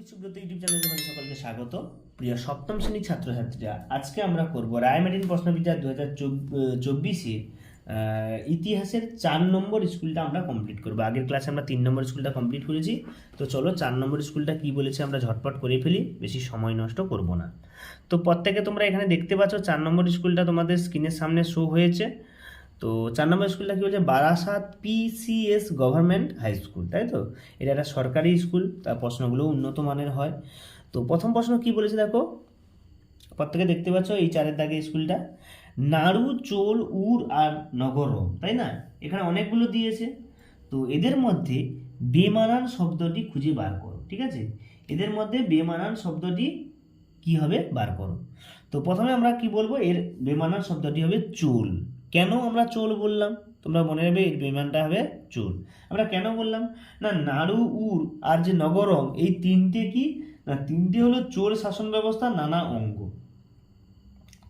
আমি সুব্রত ইউটিউব চ্যানেলে তোমাদের সকলকে স্বাগত। প্রিয় সপ্তম শ্রেণির ছাত্রছাত্রীরা, আজকে আমরা করব রায়মার্টিন প্রশ্নবিদ্যা দু হাজার চব্বিশে ইতিহাসের চার নম্বর স্কুলটা আমরা কমপ্লিট করব। আগের ক্লাসে আমরা তিন নম্বর স্কুলটা কমপ্লিট করেছি। তো চলো চার নম্বর স্কুলটা কি বলেছে আমরা ঝটপট করে ফেলি, বেশি সময় নষ্ট করব না। তো প্রত্যেকে তোমরা এখানে দেখতে পাচ্ছ, চার নম্বর স্কুলটা তোমাদের স্ক্রিনের সামনে শো হয়েছে। তো চার নম্বর স্কুলটা কী বলছে? Barasat PCS government high school, তাই তো? এটা একটা সরকারি স্কুল, তার প্রশ্নগুলো উন্নত মানের হয়। তো প্রথম প্রশ্ন কি বলেছে দেখো? প্রত্যেকে দেখতে পাচ্ছ এই চারের দাগে স্কুলটা। নাড়ু, চোল, উর আর নগর তাই না? এখানে অনেকগুলো দিয়েছে। তো এদের মধ্যে বেমানান শব্দটি খুঁজে বার করো, ঠিক আছে? এদের মধ্যে বেমানান শব্দটি কি হবে? বার করো। তো প্রথমে আমরা কি বলব? এর বেমানান শব্দটি হবে চুল। কেন আমরা চোল বললাম? তোমরা মনে রাখবে এর বিমানটা হবে চোল। আমরা কেন বললাম? না, নাড়ু, উর আর যে নগরম এই তিনটে কি? না, তিনটে হলো চোল শাসন ব্যবস্থার নানা অঙ্গ।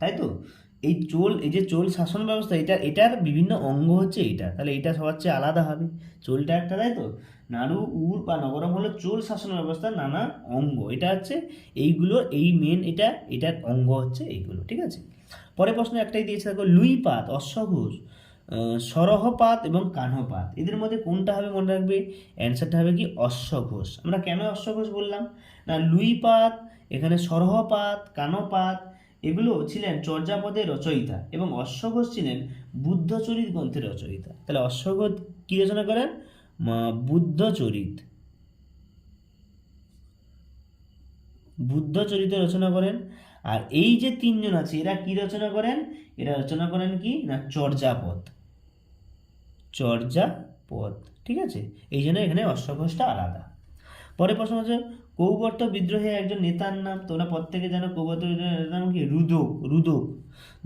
তাই তো? এই চোল, এই যে চোল শাসন ব্যবস্থা, এটা, এটার বিভিন্ন অঙ্গ হচ্ছে এইটা। তাহলে এটা সবার চেয়ে আলাদা হবে। চোলটা একটা, তাই তো? নাড়ু, উর বা নগরম হলো চোল শাসন ব্যবস্থার নানা অঙ্গ। এটা হচ্ছে এইগুলো, এই মেন এটা, এটার অঙ্গ হচ্ছে এইগুলো, ঠিক আছে? পরে প্রশ্ন একটাই দিয়েছে, দেখো লুইপাত অশ্বঘোষ সরহপাত এবং কানহপাত এদের মধ্যে কোনটা হবে মনে রাখবে? অ্যান্সারটা হবে কি অশ্বঘোষ আমরা কেন অশ্বঘোষ বললাম? না লুইপাত এখানে সরহপাত কানপাত এগুলো ছিলেন চর্যাপদের রচয়িতা এবং অশ্বঘোষ ছিলেন বুদ্ধচরিত গ্রন্থের রচয়িতা। তাহলে অশ্বঘোষ কি রচনা করেন? বুদ্ধচরিত। বুদ্ধচরিত রচনা করেন। আর এই যে তিনজন আছে, এরা কি রচনা করেন? এরা রচনা করেন কি? না, চর্যাপদ। চর্যাপদ, ঠিক আছে? এই জন্য এখানে অশ্বঘোষটা আলাদা। পরে প্রশ্ন হচ্ছে কৌবর্ত বিদ্রোহে একজন নেতার নাম, তোমরা প্রত্যেকে জানো কৌবর্ত নেতার নাম কি? রুদক রুদক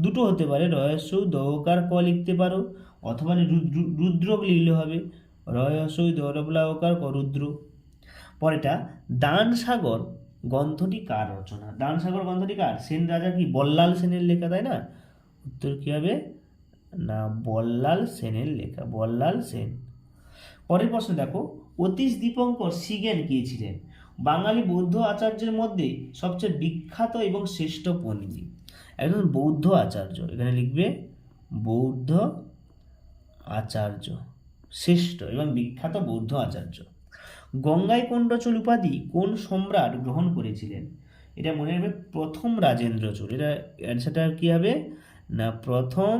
দুটো হতে পারে, রহস্য, দহকার ক লিখতে পারো, অথবা রুদ্র- রুদ্রক লিখলে হবে রহস্য দরবলাওকার ক, রুদ্র। পরেটা দান সাগর গ্রন্থটি কার রচনা? দান সাগর গ্রন্থটি কার? সেন রাজা কি বল্লাল সেনের লেখা, তাই না? উত্তর কি হবে? না, বল্লাল সেনের লেখা, বল্লাল সেন। পরের প্রশ্ন দেখো, অতীশ দীপঙ্কর সিগেন কে ছিলেন? বাঙালি বৌদ্ধ আচার্যের মধ্যে সবচেয়ে বিখ্যাত এবং শ্রেষ্ঠ পণ্ডিত। একজন বৌদ্ধ আচার্য, এখানে লিখবে, বৌদ্ধ আচার্য, শ্রেষ্ঠ এবং বিখ্যাত বৌদ্ধ আচার্য। গঙ্গায় কোণ্ডচল উপাধি কোন সম্রাট গ্রহণ করেছিলেন? এটা মনে রাখবে প্রথম রাজেন্দ্র চোল এটা অ্যান্সারটা কি হবে? না, প্রথম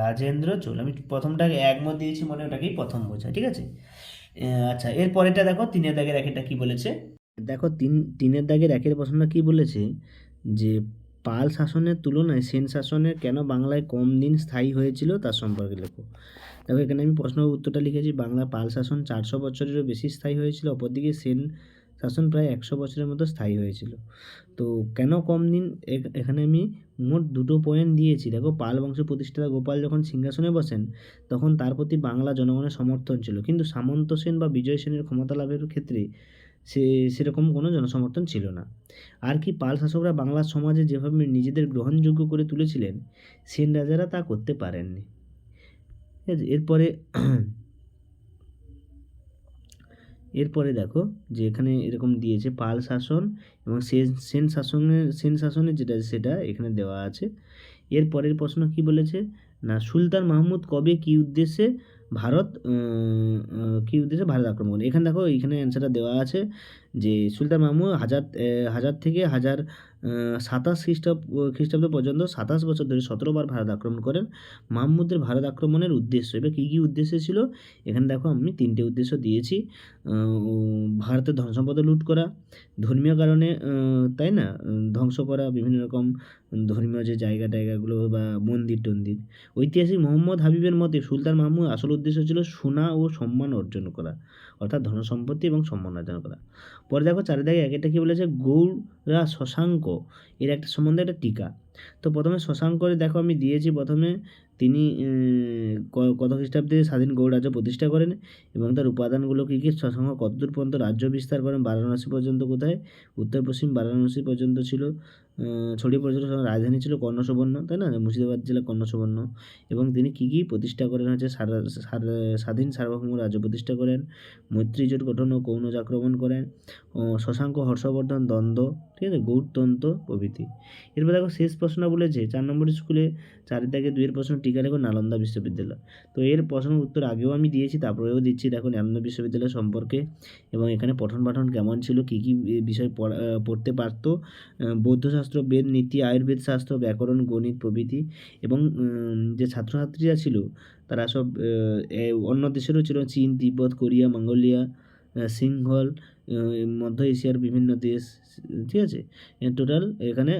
রাজেন্দ্র চোল আমি প্রথমটাকে একমত দিয়েছি মনে, ওটাকেই প্রথম বোঝায়, ঠিক আছে? আচ্ছা এর পরেরটা দেখো, তিনের দাগের একেটা কি বলেছে? দেখো, তিন, তিনের দাগের একের প্রশ্নটা কি বলেছে? যে পাল শাসনের তুলনায় সেন শাসনের কেন বাংলায় কম দিন স্থায়ী হয়েছিল তার সম্পর্কে লেখো। দেখো, এখানে আমি প্রশ্ন উত্তরটা লিখেছি। বাংলা পাল শাসন চারশো বছরেরও বেশি স্থায়ী হয়েছিল, অপরদিকে সেন শাসন প্রায় একশো বছরের মতো স্থায়ী হয়েছিল। তো কেন কম দিন? এখানে আমি মোট দুটো পয়েন্ট দিয়েছি। দেখো, পাল বংশ প্রতিষ্ঠাতা গোপাল যখন সিংহাসনে বসেন, তখন তার প্রতি বাংলা জনগণের সমর্থন ছিল। কিন্তু সামন্ত সেন বা বিজয় সেনের ক্ষমতা লাভের ক্ষেত্রে সে, সেরকম কোনো জনসমর্থন ছিল না। আর কি পাল শাসকরা বাংলার সমাজে যেভাবে নিজেদের গ্রহণযোগ্য করে তুলেছিলেন, সেন রাজারা তা করতে পারেননি। ঠিক আছে, এরপরে এরপরে দেখো যে এখানে এরকম দিয়েছে পাল শাসন এবং সেন সেন শাসনের সেন শাসনের যেটা, সেটা এখানে দেওয়া আছে। এর পরের প্রশ্ন কি বলেছে? না, সুলতান মাহমুদ কবে কি উদ্দেশ্যে ভারত কি উদ্দেশ্যে ভারত আক্রমণ করেন এখানে দেখো, এখানে অ্যান্সারটা দেওয়া আছে যে সুলতান মাহমুদ হাজার হাজার থেকে হাজার সাতাশ খ্রিস্টাব্দ খ্রিস্টাব্দ পর্যন্ত সাতাশ বছর ধরে সতেরো বার ভারত আক্রমণ করেন। মাহমুদের ভারত আক্রমণের উদ্দেশ্য, এবার কী কী উদ্দেশ্য ছিল? এখানে দেখো, আমি তিনটে উদ্দেশ্য দিয়েছি। ভারতের ধন সম্পদ লুট করা, ধর্মীয় কারণে তাই না? ধ্বংস করা, বিভিন্ন রকম ধর্মীয় যে জায়গা টায়গাগুলো বা মন্দির টন্দির ঐতিহাসিক মোহাম্মদ হাবিবের মতে সুলতান মাহমুদ আসল উদ্দেশ্য ছিল সোনা ও সম্মান অর্জন করা। অর্থাৎ ধন সম্পত্তি এবং সম্মান অর্জন করা। পরে দেখো চারিদিকে এক একটা কী বলেছে? গৌড়া শশাঙ্ক। এর একটা সম্বন্ধে একটা টিকা। তো প্রথমে শশাঙ্করে দেখো আমি দিয়েছি প্রথমে। তিনি কত খ্রিস্টাব্দে স্বাধীন গৌড় রাজ্য প্রতিষ্ঠা করেন এবং তার উপাদানগুলো কী কী? শশাঙ্ক কতদূর পর্যন্ত রাজ্য বিস্তার করেন? বারাণসী পর্যন্ত কোথায়? উত্তর পশ্চিম বারাণসী পর্যন্ত ছিল। ছড়িয়ে পড়েছিল রাজধানী ছিল কর্ণসুবর্ণ, তাই না? মুর্শিদাবাদ জেলা কর্ণসুবর্ণ। এবং তিনি কী কী প্রতিষ্ঠা করেন? হচ্ছে স্বাধীন সার্বভৌম রাজ্য প্রতিষ্ঠা করেন। মৈত্রী জোট গঠন ও কৌনজ আক্রমণ করেন। ও শশাঙ্ক হর্ষবর্ধন দ্বন্দ্ব, ঠিক আছে? গৌরতন্ত্র প্রভৃতি। এরপর দেখো শেষ প্রশ্ন বলেছে চার নম্বর স্কুলে চারি থেকে দুইয়ের প্রশ্ন টিকা রেখো, নালন্দা বিশ্ববিদ্যালয়। তো এর প্রশ্নের উত্তর আগেও আমি দিয়েছি, তারপরেও দিচ্ছি। দেখো নালন্দা বিশ্ববিদ্যালয় সম্পর্কে এবং এখানে পঠন পাঠন কেমন ছিল, কী কী বিষয় পড়তে পারতো? বৌদ্ধশাস্ত্র, বেদ, নীতি, আয়ুর্বেদ শাস্ত্র, ব্যাকরণ, গণিত প্রভৃতি এবং যে ছাত্রছাত্রীরা ছিল, তারা সব অন্য দেশেরও ছিল, চীন, তিব্বত, কোরিয়া মঙ্গোলিয়া সিংহল মধ্য এশিয়ার বিভিন্ন দেশ, ঠিক আছে? টোটাল এখানে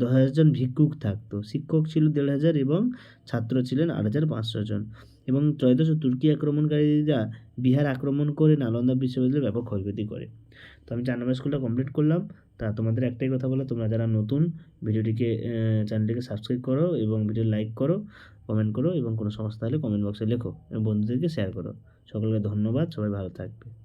দশ হাজার জন ভিক্ষুক থাকতো। শিক্ষক ছিল দেড় হাজার এবং ছাত্র ছিলেন আট হাজার পাঁচশো জন। এবং ত্রয়োদশ তুর্কি আক্রমণকারীরা বিহার আক্রমণ করে নালন্দা বিশ্ববিদ্যালয়ে ব্যাপক ক্ষয়ক্ষতি করে। তো আমি চার স্কুলটা কমপ্লিট করলাম। তা তোমাদের একটাই কথা বলো, তোমরা যারা নতুন, ভিডিওটিকে চ্যানেলটিকে সাবস্ক্রাইব করো এবং ভিডিও লাইক করো কমেন্ট করো এবং কোনো সমস্যা হলে কমেন্ট বক্সে লেখো এবং বন্ধুদেরকে শেয়ার করো। সকলকে ধন্যবাদ, সবাই ভালো থাকবে।